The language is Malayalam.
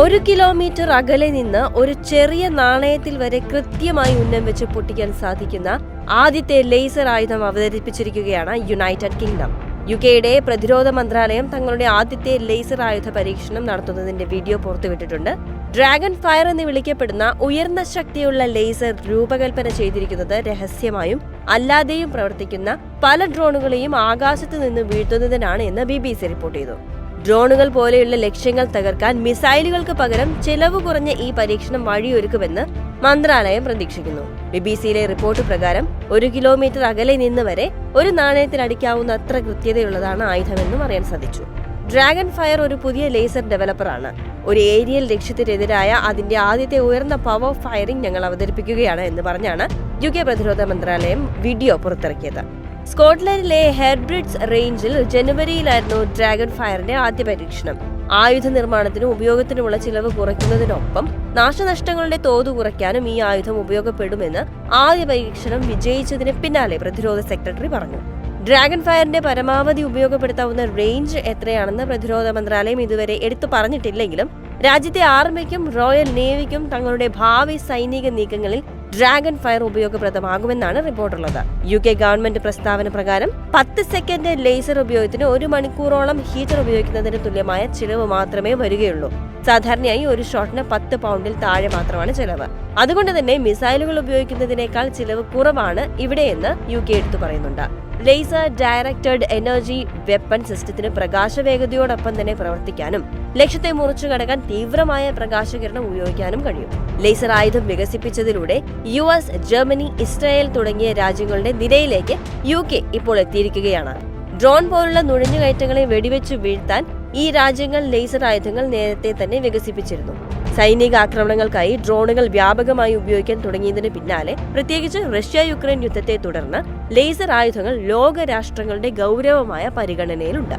ഒരു കിലോമീറ്റർ അകലെ നിന്ന് ഒരു ചെറിയ നാണയത്തിൽ വരെ കൃത്യമായി ഉന്നം വെച്ച് പൊട്ടിക്കാൻ സാധിക്കുന്ന ആദ്യത്തെ ലേസർ ആയുധം അവതരിപ്പിച്ചിരിക്കുകയാണ് യുണൈറ്റഡ് കിങ്ഡം. യു കെയുടെ പ്രതിരോധ മന്ത്രാലയം തങ്ങളുടെ ആദ്യത്തെ ലേസർ ആയുധ പരീക്ഷണം നടത്തുന്നതിന്റെ വീഡിയോ പുറത്തുവിട്ടിട്ടുണ്ട്. ഡ്രാഗൺ ഫയർ എന്ന് വിളിക്കപ്പെടുന്ന ഉയർന്ന ശക്തിയുള്ള ലേസർ രൂപകൽപ്പന ചെയ്തിരിക്കുന്നത് രഹസ്യമായും അല്ലാതെയും പ്രവർത്തിക്കുന്ന പല ഡ്രോണുകളെയും ആകാശത്ത് നിന്ന് വീഴ്ത്തുന്നതിനാണ് എന്ന് ബി ബി സി റിപ്പോർട്ട് ചെയ്തു. ഡ്രോണുകൾ പോലെയുള്ള ലക്ഷ്യങ്ങൾ തകർക്കാൻ മിസൈലുകൾക്ക് പകരം ചെലവ് കുറഞ്ഞ ഈ പരീക്ഷണം വഴിയൊരുക്കുമെന്ന് മന്ത്രാലയം പ്രതീക്ഷിക്കുന്നു. ബിബിസിയിലെ റിപ്പോർട്ട് പ്രകാരം ഒരു കിലോമീറ്റർ അകലെ നിന്ന് വരെ ഒരു നാണയത്തിൽ അടിക്കാവുന്ന അത്ര കൃത്യതയുള്ളതാണ് ആയുധമെന്നും അറിയാൻ സാധിച്ചു. ഡ്രാഗൺ ഫയർ ഒരു പുതിയ ലേസർ ഡെവലപ്പറാണ്. ഒരു ഏരിയൽ ലക്ഷ്യത്തിനെതിരായ അതിന്റെ ആദ്യത്തെ ഉയർന്ന പവർ ഫയറിംഗ് ഞങ്ങൾ അവതരിപ്പിക്കുകയാണ് എന്ന് പറഞ്ഞാണ് യു കെ പ്രതിരോധ മന്ത്രാലയം വീഡിയോ പുറത്തിറക്കിയത്. സ്കോട്ട്ലൻഡിലെ ഹെർബ്രിഡ്സ് റേഞ്ചിൽ ജനുവരിയിലായിരുന്നു ഡ്രാഗൺ ഫയറിന്റെ ആദ്യ പരീക്ഷണം. ആയുധ നിർമ്മാണത്തിനും ഉപയോഗത്തിനുമുള്ള ചിലവ് കുറയ്ക്കുന്നതിനൊപ്പം നാശനഷ്ടങ്ങളുടെ തോത് കുറയ്ക്കാനും ഈ ആയുധം ഉപയോഗപ്പെടുമെന്ന് ആദ്യ പരീക്ഷണം വിജയിച്ചതിന് പിന്നാലെ പ്രതിരോധ സെക്രട്ടറി പറഞ്ഞു. ഡ്രാഗൺ ഫയറിന്റെ പരമാവധി ഉപയോഗപ്പെടുത്താവുന്ന റേഞ്ച് എത്രയാണെന്ന് പ്രതിരോധ മന്ത്രാലയം ഇതുവരെ എടുത്തു പറഞ്ഞിട്ടില്ലെങ്കിലും രാജ്യത്തെ ആർമിക്കും റോയൽ നേവിക്കും തങ്ങളുടെ ഭാവി സൈനിക നീക്കങ്ങളിൽ ഡ്രാഗൺ ഫയർ ഉപയോഗപ്രദമാകുമെന്നാണ് റിപ്പോർട്ടുള്ളത്. യു കെ ഗവൺമെന്റ് പ്രസ്താവന പ്രകാരം പത്ത് സെക്കൻഡ് ലേസർ ഉപയോഗത്തിന് ഒരു മണിക്കൂറോളം ഹീറ്റർ ഉപയോഗിക്കുന്നതിന് തുല്യമായ ചിലവ് മാത്രമേ വരികയുള്ളൂ. സാധാരണയായി ഒരു ഷോട്ടിന് പത്ത് പൗണ്ടിൽ താഴെ മാത്രമാണ് ചിലവ്. അതുകൊണ്ട് തന്നെ മിസൈലുകൾ ഉപയോഗിക്കുന്നതിനേക്കാൾ ചിലവ് കുറവാണ് ഇവിടെയെന്ന് യു കെ എടുത്തു പറയുന്നുണ്ട്. ലേസർ ഡയറക്റ്റഡ് എനർജി വെപ്പൺ സിസ്റ്റത്തിന് പ്രകാശവേഗതയോടൊപ്പം തന്നെ പ്രവർത്തിക്കാനും ലക്ഷ്യത്തെ മുറിച്ചു കടക്കാൻ തീവ്രമായ പ്രകാശകിരണം ഉപയോഗിക്കാനും കഴിയും. ലേസർ ആയുധം വികസിപ്പിച്ചതിലൂടെ യു എസ് ജർമ്മനി ഇസ്രായേൽ തുടങ്ങിയ രാജ്യങ്ങളുടെ നിരയിലേക്ക് യു കെ ഇപ്പോൾ എത്തിയിരിക്കുകയാണ്. ഡ്രോൺ പോലുള്ള നുഴഞ്ഞുകയറ്റങ്ങളെ വെടിവെച്ച് വീഴ്ത്താൻ ഈ രാജ്യങ്ങൾ ലേസർ ആയുധങ്ങൾ നേരത്തെ തന്നെ വികസിപ്പിച്ചിരുന്നു. സൈനിക ആക്രമണങ്ങൾക്കായി ഡ്രോണുകൾ വ്യാപകമായി ഉപയോഗിക്കാൻ തുടങ്ങിയതിന് പിന്നാലെ പ്രത്യേകിച്ച് റഷ്യ യുക്രൈൻ യുദ്ധത്തെ തുടർന്ന് ലേസർ ആയുധങ്ങൾ ലോകരാഷ്ട്രങ്ങളുടെ ഗൗരവമായ പരിഗണനയിലുണ്ട്.